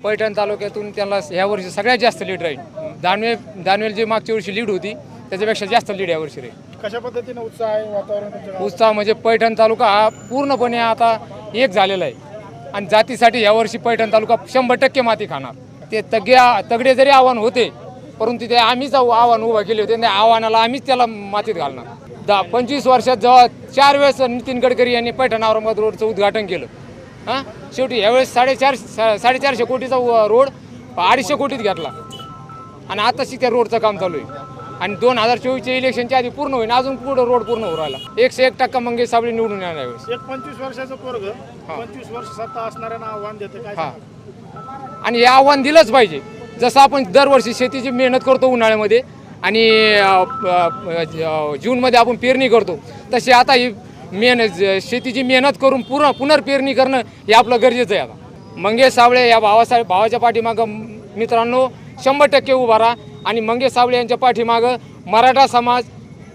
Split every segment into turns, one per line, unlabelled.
पैठण तालुक्यातून त्यांना ह्या वर्षी सगळ्यात जास्त लीड राहील. दानवे दानवेल जी मागच्या वर्षी लीड होती त्याच्यापेक्षा जास्त लीड या वर्षी राहील.
कशा पद्धतीने उत्साह आहे वातावरण?
उत्साह म्हणजे पैठण तालुका हा पूर्णपणे आता एक झालेला आहे. आणि जातीसाठी यावर्षी पैठण तालुका शंभर टक्के माती खाणार. ते तग्या तगडे जरी आव्हान होते परंतु ते आम्हीच आव- आव्हान उभं केले होते त्या आव्हानाला आम्हीच त्याला मातीत घालणार. दहा पंचवीस वर्षात जेव्हा चार वेळेस नितीन गडकरी यांनी पैठण औरंगाबाद रोडचं उद्घाटन केलं हां? शेवटी यावेळेस साडेचार सा- साडेचारशे कोटीचा रोड अडीचशे कोटीत घेतला. आणि आताशी त्या रोडचं काम चालू आहे. आणि दोन हजार चोवीसच्या इलेक्शनच्या आधी पूर्ण होईल अजून पुढं रोड पूर्ण होऊ राहिला. एकशे एक टक्का मंगेश साबळे निवडून येणार यावेळेस.
एक पंचवीस वर्षाचं पोरग पंचवीस वर्ष सत्ता असणाऱ्यांना आव्हान देतं काय
हा? आणि हे आव्हान दिलंच पाहिजे. जसं आपण दरवर्षी शेतीची मेहनत करतो उन्हाळ्यामध्ये आणि जूनमध्ये आपण पेरणी करतो तशी आता ही मेहनत शेतीची मेहनत करून पूर्ण पुनर्पेरणी करणं हे आपलं गरजेचं आहे आता. मंगेश सावळे या भावासाहेब भावाच्या पाठीमागं मित्रांनो शंभर टक्के उभा राहा. आणि मंगेश सावळे यांच्या पाठीमागं मराठा समाज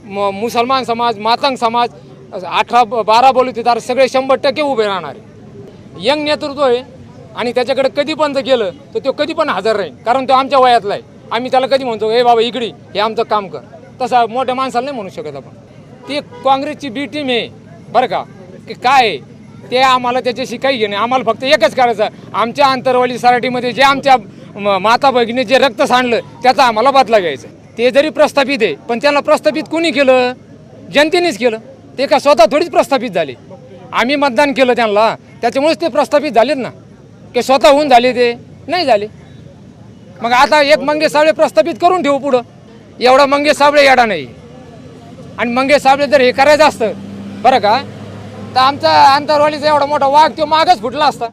म मुसलमान समाज मातंग समाज अठरा बारा बलुतेदार सगळे शंभर टक्के उभे राहणार आहे. यंग नेतृत्व आहे आणि त्याच्याकडे कधी पण जर गेलं तर तो कधी पण हजर राहील. कारण तो आमच्या वयातला आहे. आम्ही त्याला कधी म्हणतो हे बाबा इकडे हे आमचं काम कर. तसं मोठ्या माणसाला नाही म्हणू शकत आपण. ती काँग्रेसची बी टीम आहे. बरं का? की काय आहे? ते आम्हाला त्याच्याशी काही घेणे आम्हाला फक्त एकच करायचं आमच्या आंतरवाली सराटीमध्ये जे आमच्या म- माता भगिनी जे रक्त सांडलं त्याचा आम्हाला बदला घ्यायचा ते जरी प्रस्थापित आहे पण त्याला प्रस्थापित कोणी केलं? जनतेनेच केलं. ते का स्वतः थोडीच प्रस्थापित झाले. आम्ही मतदान केलं त्यांना. त्याच्यामुळेच ते प्रस्थापित झालेत ना. की स्वतःहून झाले ते. नाही झाले. मग आता एक मंगेश साबळे प्रस्थापित करून ठेवू पुढं. एवढा मंगेश साबळे येडा नाही. आणि मंगेश साबळे जर हे करायचं असतं बरं का? तर आमचा आंतरवालीचा एवढा मोठा वाघ तो मागच फुटला असता.